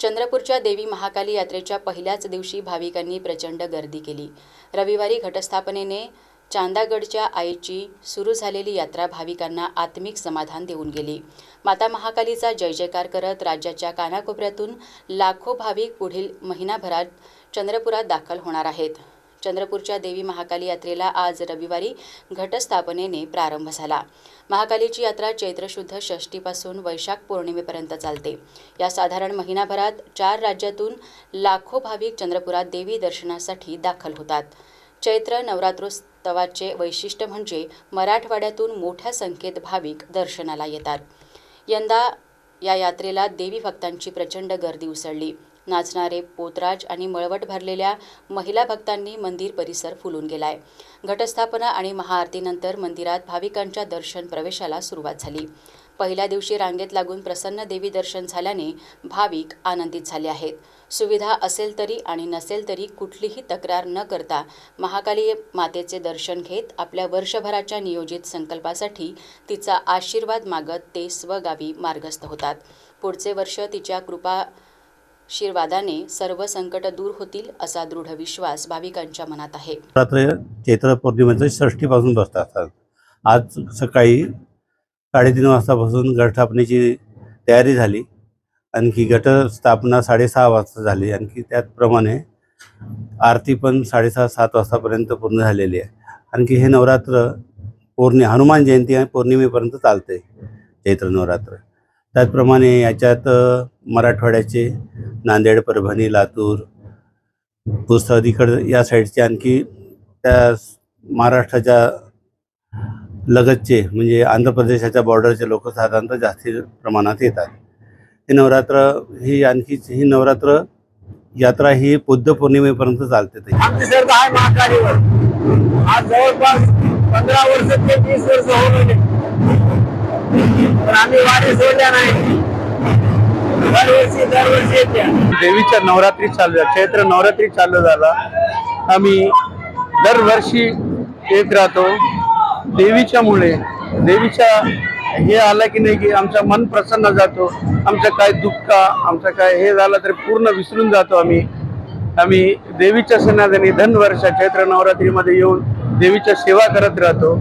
चंद्रपूरच्या देवी महाकाली यात्रेच्या पहिल्याच दिवशी भाविकांनी प्रचंड गर्दी केली. रविवारी घटस्थापनेने चांदागडच्या आईची सुरू झालेली यात्रा भाविकांना आत्मिक समाधान देऊन गेली. माता महाकालीचा जय जयकार करत राज्याच्या कानाकोपऱ्यातून लाखो भाविक पुढील महिनाभरात चंद्रपुरात दाखल होणार आहेत. चंद्रपूरच्या देवी महाकाली यात्रेला आज रविवारी घटस्थापनेने प्रारंभ झाला. महाकालीची यात्रा चैत्र शुद्ध षष्टीपासून वैशाख पौर्णिमेपर्यंत चालते. या साधारण महिनाभरात चार राज्यातून लाखो भाविक चंद्रपुरात देवी दर्शनासाठी दाखल होतात. चैत्र नवरात्रोत्सवाचे वैशिष्ट्य म्हणजे मराठवाड्यातून मोठ्या संख्येत भाविक दर्शनाला येतात. यंदा या यात्रेला देवी भक्तांची प्रचंड गर्दी उसळली. नाचणारे पोतराज आणि मळवट भरलेल्या महिला भक्तांनी मंदिर परिसर फुलून गेलाय. घटस्थापना आणि महाआरतीनंतर मंदिरात भाविकांच्या दर्शन प्रवेशाला सुरुवात झाली. पहिल्या दिवशी रांगेत लागून प्रसन्न देवी दर्शन झाल्याने भाविक आनंदित झाले आहेत. सुविधा असेल तरी आणि नसेल तरी कुठलीही तक्रार न करता महाकाली मातेचे दर्शन घेत आपल्या वर्षभराच्या नियोजित संकल्पासाठी तिचा आशीर्वाद मागत ते स्वगावी मार्गस्थ होतात. पुढचे वर्ष तिच्या कृपा शीर्वादाने सर्व संकट दूर होतील असा दृढ विश्वास भाविकांच्या मनात आहे. रात्र चैत्र पौर्णिमेचे षष्टीपासून बसतात असतात. आज सकाळी साडेतीन वाजतापासून घटस्थापनेची तयारी झाली. आणखी घटस्थापना साडेसहा वाजता झाली. आणखी त्याचप्रमाणे आरती पण साडेसहा सात वाजतापर्यंत पूर्ण झालेली आहे. आणखी हे नवरात्र पौर्णि हनुमान जयंती आणि पौर्णिमेपर्यंत चालते. चैत्र नवरात्र. त्याचप्रमाणे याच्यात मराठवाड्याचे नांदेड परभणी लातूर पुस्तकाकडं या साईडचे आणखी त्या महाराष्ट्राच्या लगतचे म्हणजे आंध्र प्रदेशाच्या बॉर्डरचे लोक साधारणतः जास्ती प्रमाणात येतात. हे नवरात्र ही आणखी ही नवरात्र यात्रा ही बुद्ध पौर्णिमेपर्यंत चालते ते आज जवळपास पंधरा वर्ष ते वीस वर्ष होऊन पण आम्ही वारी सोडल्या नाही. दरवर्षी देवीच्या नवरात्री चालू आहे चैत्र नवरात्री चालू झाला. आम्ही दरवर्षी येत राहतो. देवीच्या मुळे देवीच्या हे आलं की नाही की आमचा मन प्रसन्न जातो. आमचं काय दुःख आमचं काय हे झालं तरी पूर्ण विसरून जातो आम्ही. आम्ही देवीच्या सणाधानी धनवर्ष चैत्र नवरात्रीमध्ये येऊन देवीच्या सेवा करत राहतो.